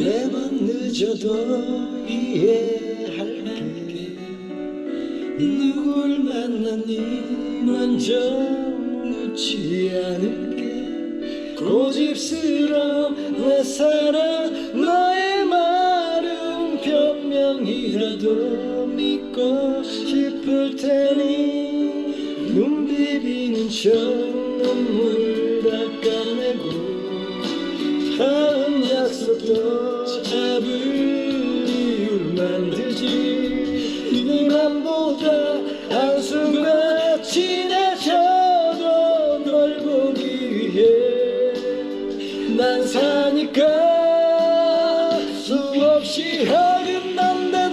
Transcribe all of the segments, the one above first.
내맘 늦어도 이해할게. 누굴 만났니 먼저 묻지 않을게. 고집스러워 내 사랑 너의 말은 변명이라도 믿고 싶을 테니. 눈 비비는 척 눈물 닦아내고 다음 약속도 星春なんで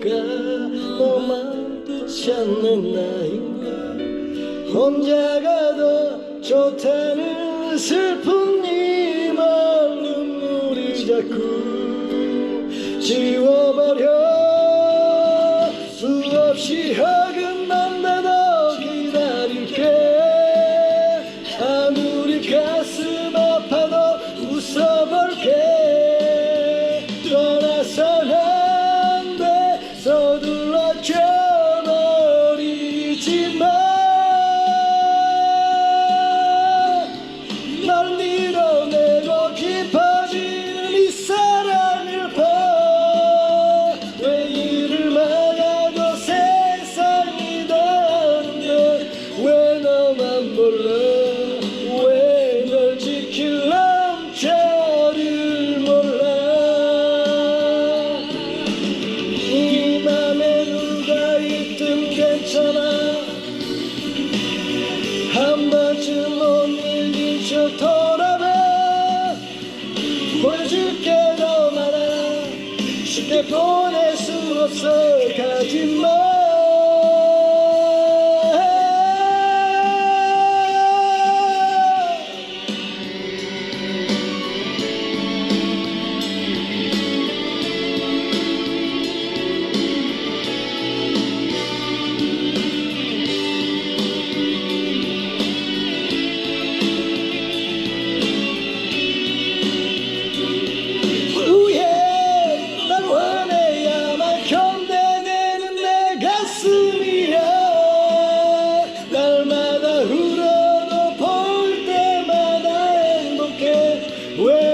까 너만 찾는 나인가? 혼자가 더 좋다는 슬픈 이맘 눈물이 자꾸 지워버려. 수없이 허근만 ポネスを使う価値 Woo!